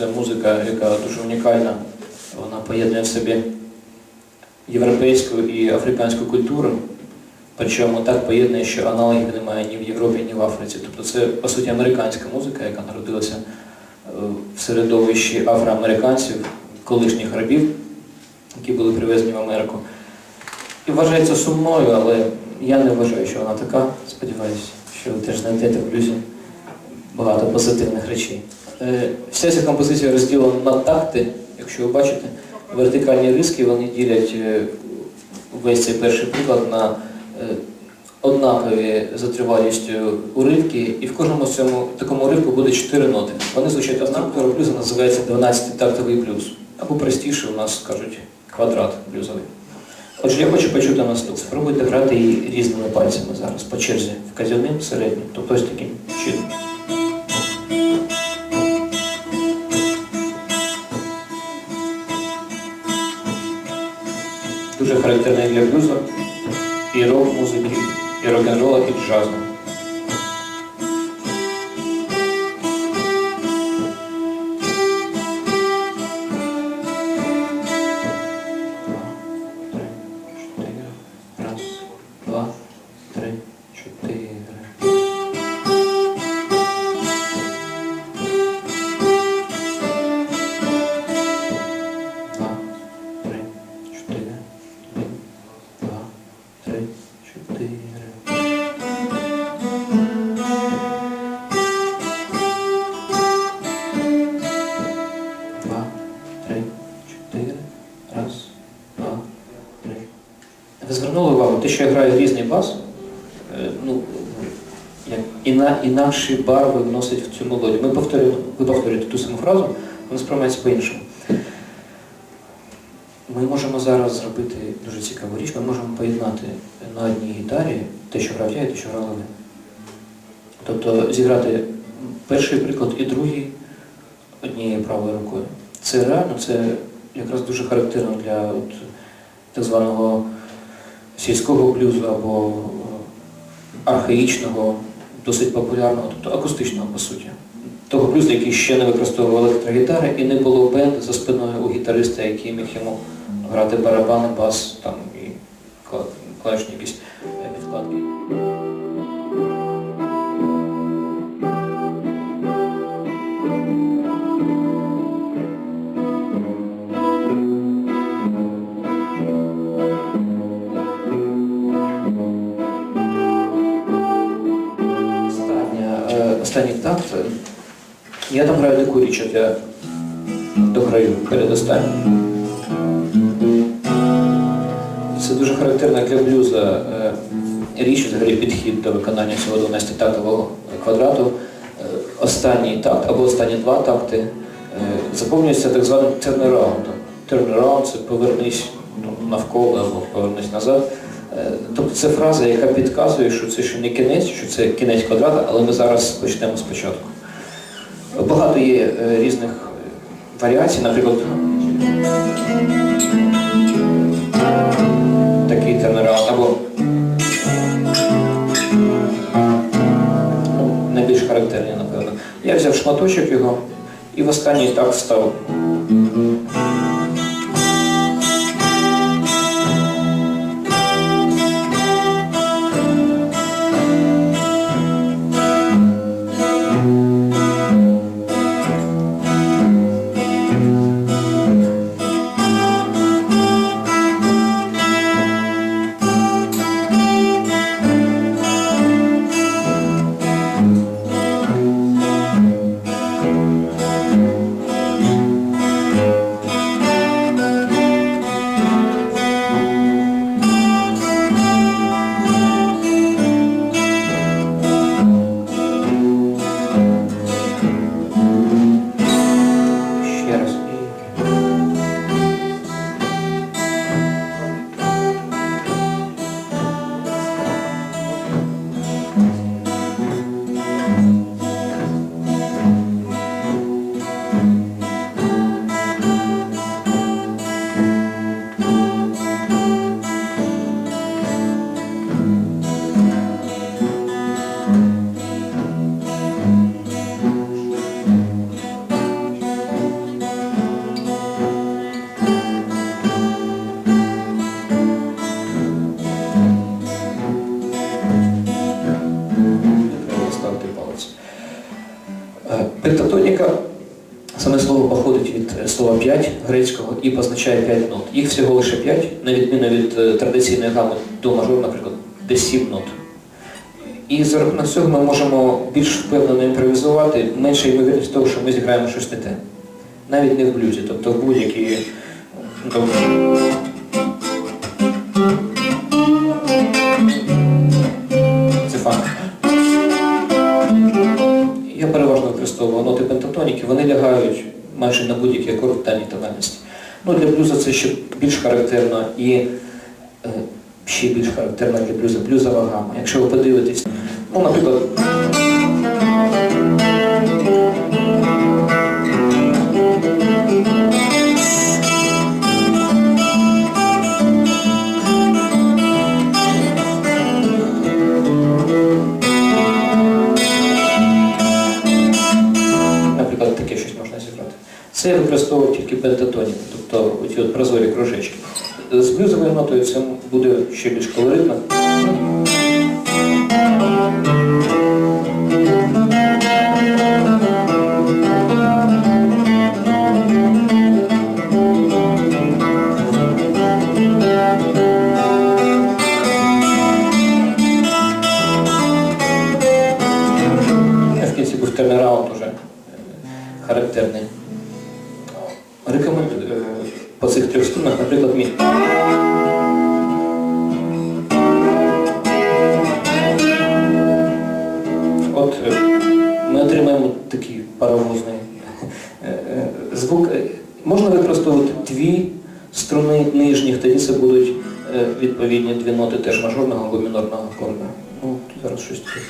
Це музика, яка дуже унікальна. Вона поєднує в собі європейську і африканську культуру. Причому так поєднує, що аналогів немає ні в Європі, ні в Африці. Тобто це, по суті, американська музика, яка народилася е, в середовищі афроамериканців, колишніх рабів, які були привезені в Америку. І вважається сумною, але я не вважаю, що вона така. Сподіваюся, що ви теж знайдете в блюзі багато позитивних речей. Е, Вся ця композиція розділена на такти, якщо ви бачите, вертикальні риски вони ділять е, весь цей перший приклад на е, однакові за тривалістю уривки, і в кожному цьому такому уривку буде 4 ноти. Вони звучать однаково, блюза називається 12-тактовий блюз. Або простіше у нас кажуть квадрат блюзовий. Отже, я хочу почути наступне. Спробуйте грати її різними пальцями зараз, по черзі, вказівним, середнім, тобто ось таким чином. Дуже характерний для блюзу, і рок-музики, і рок-н-рола, і джазу. Ви звернули увагу, те, що я граю різний бас, е, ну, інакші барви вносять в цю мелодію. Ми повторюємо, ви повторюєте ту саму фразу, вона сприймається по-іншому. Ми можемо зараз зробити дуже цікаву річ, ми можемо поєднати на одній гітарі те, що грав я, і те, що грали ви. Тобто зіграти перший приклад і другий однією правою рукою. Це реально, це якраз дуже характерно для от, так званого сільського блюзу або е, архаїчного, досить популярного, тобто акустичного по суті. Того блюзу, який ще не використовував електрогітари, і не було бенд за спиною у гітариста, який міг йому грати барабани, бас там, і кла- клавішні якісь е, підкладки. Останній такт. е, Я там граю таку річ, от я дограю перед. Це дуже характерна для блюза е, річ, взагалі підхід до виконання цього 12-тактового квадрату. Е, Останній такт або останні два такти заповнюються так званим тернераундом. Тернераунд це повернись ну, навколо або повернись назад. Тобто це фраза, яка підказує, що це ще не кінець, що це кінець квадрата, але ми зараз почнемо спочатку. Багато є е, різних варіацій, наприклад, такий тернераунд, або ну, найбільш характерні, напевно. Я взяв шматочок його і в останній так став. Грецького і позначає 5 нот. Їх всього лише 5, на відміну від е, традиційної гами до мажор, наприклад, де 7 нот. І за рахунок цього ми можемо більш впевнено імпровізувати, менша ймовірність того, що ми зіграємо щось не те. Навіть не в блюзі, тобто в будь-якій. ну, Це фанк. Я переважно використовував ноти пентатоніки, вони лягають майже на будь-які акорд даній тональності. Ну, для блюза це ще більш характерно і е, ще більш характерно для блюза блюзова гама. Якщо ви подивитесь, ну, наприклад, використовував тобто оці от прозорі кружечки. З блюзовою нотою це буде ще більш колоритно. Паровозний е, е, звук. Е, Можна використовувати дві струни нижніх, тоді це будуть відповідні дві ноти теж мажорного або мінорного акорду. Ну, зараз щось таке.